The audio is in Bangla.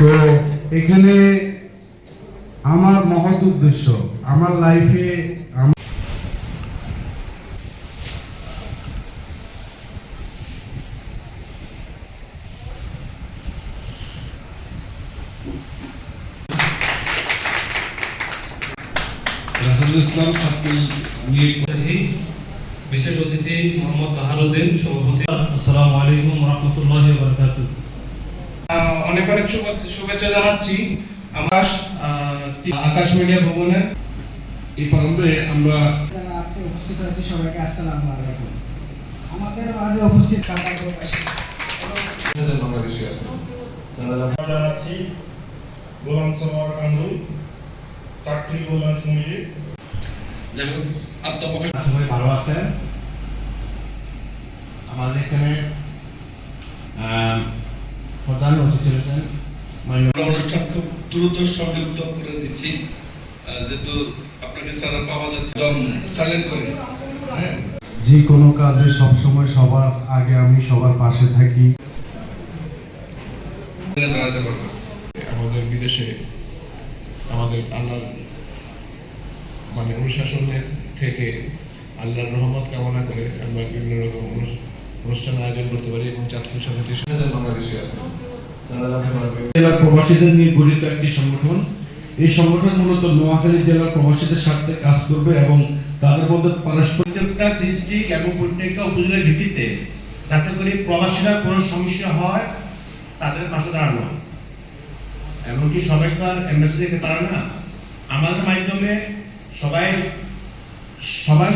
তো এখানে আমার মহৎ উদ্দেশ্য আমার লাইফে ইসলাম বিশেষ অতিথি মোহাম্মদ বাহারুদ্দিন সভাপতি। আসসালামু আলাইকুম রহমতুল্লাহ বারকাত আহ, অনেক অনেক শুভেচ্ছা জানাচ্ছি। আমার আহ, আকাশ মিডিয়া ভবনে। এই প্রারম্ভে আমরা আজকে উপস্থিত হয়েছে সবাইকে আসসালামু আলাইকুম। আমাদের মাঝে উপস্থিত কাতার প্রবাসী এবং বাংলাদেশে আছে। তারা জানাচ্ছি গোলাম সরোয়ার কান্দু চাকরি সমিতি। যাই হোক আত্মপ্রকাশ সবাই ভালো আছেন। আমাদের এখানে প্রধান অতিথি রয়েছেন অনুষ্ঠান খুব দ্রুত সংযুক্ত করে দিচ্ছি যেহেতু আপনাকে সারা পাওয়া যাচ্ছে সাইলেন্ট করে। হ্যাঁ। যে কোনো কাজে সবসময় সবার আগে আমি সবার পাশে থাকি। আমাদের বিদেশে আমাদের আল্লাহ মানে অনুশাসনের থেকে আল্লাহর রহমত কামনা করে আমরা বিভিন্ন রকম অনুষ্ঠান আয়োজন করতে পারি এবং চাকরি সমিতি বাংলাদেশে জেলার প্রবাসীদের নিয়ে গঠিত একটি সংগঠন, এই সংগঠন মূলত নোয়াখালী জেলার প্রবাসীদের স্বার্থে কাজ করবে এবং তাদের মধ্যে পারস্পরিক ডিস্ট্রিক্ট এবং প্রত্যেকটা উপজেলার ভিত্তিতে যাতে করে প্রবাসীরা কোনো সমস্যা হয়, তাদের পাশে দাঁড়ানো। এমনকি সবাই তো আর এমবাসি দেখতে পারে না। আমাদের মাধ্যমে সবাই সবাই